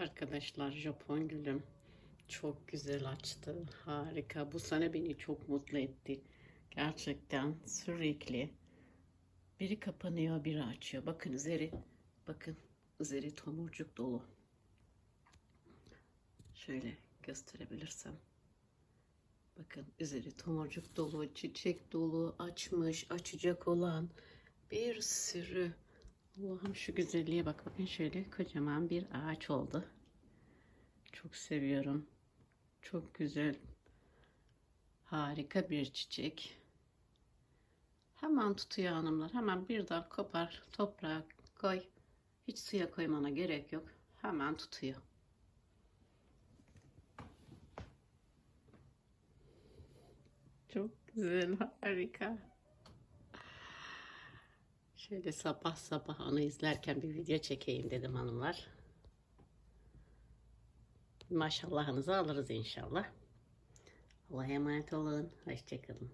Arkadaşlar Japon gülüm çok güzel açtı. Harika. Bu sene beni çok mutlu etti. Gerçekten sürekli biri kapanıyor, biri açıyor. Bakın üzeri, bakın üzeri tomurcuk dolu. Şöyle gösterebilirsem. Bakın üzeri tomurcuk dolu, çiçek dolu, açmış, açacak olan bir sürü. Allah'ım şu güzelliğe bak. Bakın şöyle kocaman bir ağaç oldu. Çok seviyorum. Çok güzel. Harika bir çiçek. Hemen tutuyor hanımlar. Hemen bir dal kopar, toprağa koy. Hiç suya koymana gerek yok. Hemen tutuyor. Çok güzel, harika. Şöyle sabah sabah onu izlerken bir video çekeyim dedim hanımlar. Maşallahınızı alırız inşallah. Allah'a emanet olun. Hoşçakalın.